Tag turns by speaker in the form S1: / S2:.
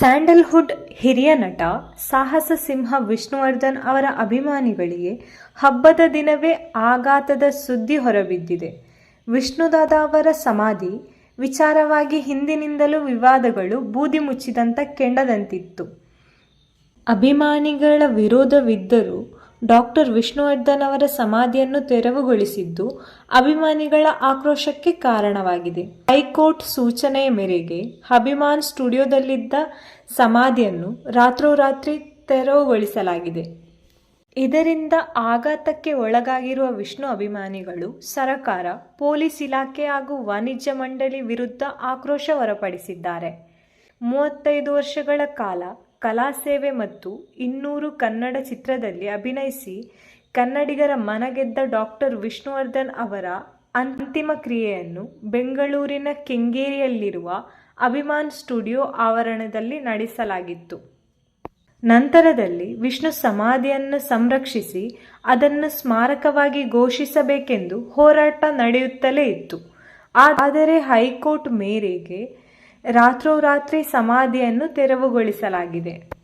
S1: Sandalwood ಹಿರಿಯ ನಟ ಸಾಹಸ ಸಿಂಹ ವಿಷ್ಣುವರ್ಧನ್ ಅವರ ಅಭಿಮಾನಿಗಳಿಗೆ ಹಬ್ಬದ ದಿನವೇ ಆಘಾತದ ಸುದ್ದಿ ಹೊರಬಿದ್ದಿದೆ. ವಿಷ್ಣುದಾದ ಅವರ ಸಮಾಧಿ ವಿಚಾರವಾಗಿ ಹಿಂದಿನಿಂದಲೂ ವಿವಾದಗಳು ಬೂದಿ ಮುಚ್ಚಿದಂತ ಕೆಂಡದಂತಿತ್ತು. ಅಭಿಮಾನಿಗಳ ವಿರೋಧವಿದ್ದರೂ ಡಾಕ್ಟರ್ ವಿಷ್ಣುವರ್ಧನ್ ಅವರ ಸಮಾಧಿಯನ್ನು ತೆರವುಗೊಳಿಸಿದ್ದು, ಅಭಿಮಾನಿಗಳ ಆಕ್ರೋಶಕ್ಕೆ ಕಾರಣವಾಗಿದೆ. ಹೈಕೋರ್ಟ್ ಸೂಚನೆಯ ಮೇರೆಗೆ ಅಭಿಮಾನ್ ಸ್ಟುಡಿಯೋದಲ್ಲಿದ್ದ ಸಮಾಧಿಯನ್ನು ರಾತ್ರೋರಾತ್ರಿ ತೆರವುಗೊಳಿಸಲಾಗಿದೆ. ಇದರಿಂದ ಆಘಾತಕ್ಕೆ ಒಳಗಾಗಿರುವ ವಿಷ್ಣು ಅಭಿಮಾನಿಗಳು, ಸರಕಾರ, ಪೊಲೀಸ್ ಇಲಾಖೆ ಹಾಗೂ ವಾಣಿಜ್ಯ ಮಂಡಳಿ ವಿರುದ್ಧ ಆಕ್ರೋಶ ಹೊರಪಡಿಸಿದ್ದಾರೆ. ಮೂವತ್ತೈದು ವರ್ಷಗಳ ಕಾಲ ಕಲಾ ಸೇವೆ ಮತ್ತು ಇನ್ನೂರು ಕನ್ನಡ ಚಿತ್ರದಲ್ಲಿ ಅಭಿನಯಿಸಿ ಕನ್ನಡಿಗರ ಮನಗೆದ್ದ ಡಾಕ್ಟರ್ ವಿಷ್ಣುವರ್ಧನ್ ಅವರ ಅಂತಿಮ ಕ್ರಿಯೆಯನ್ನು ಬೆಂಗಳೂರಿನ ಕೆಂಗೇರಿಯಲ್ಲಿರುವ ಅಭಿಮಾನ್ ಸ್ಟುಡಿಯೋ ಆವರಣದಲ್ಲಿ ನಡೆಸಲಾಗಿತ್ತು. ನಂತರದಲ್ಲಿ ವಿಷ್ಣು ಸಮಾಧಿಯನ್ನು ಸಂರಕ್ಷಿಸಿ ಅದನ್ನು ಸ್ಮಾರಕವಾಗಿ ಘೋಷಿಸಬೇಕೆಂದು ಹೋರಾಟ ನಡೆಯುತ್ತಲೇ ಇತ್ತು. ಆದರೆ ಹೈಕೋರ್ಟ್ ಮೇರೆಗೆ ರಾತ್ರೋರಾತ್ರಿ ಸಮಾಧಿಯನ್ನು ತೆರವುಗೊಳಿಸಲಾಗಿದೆ.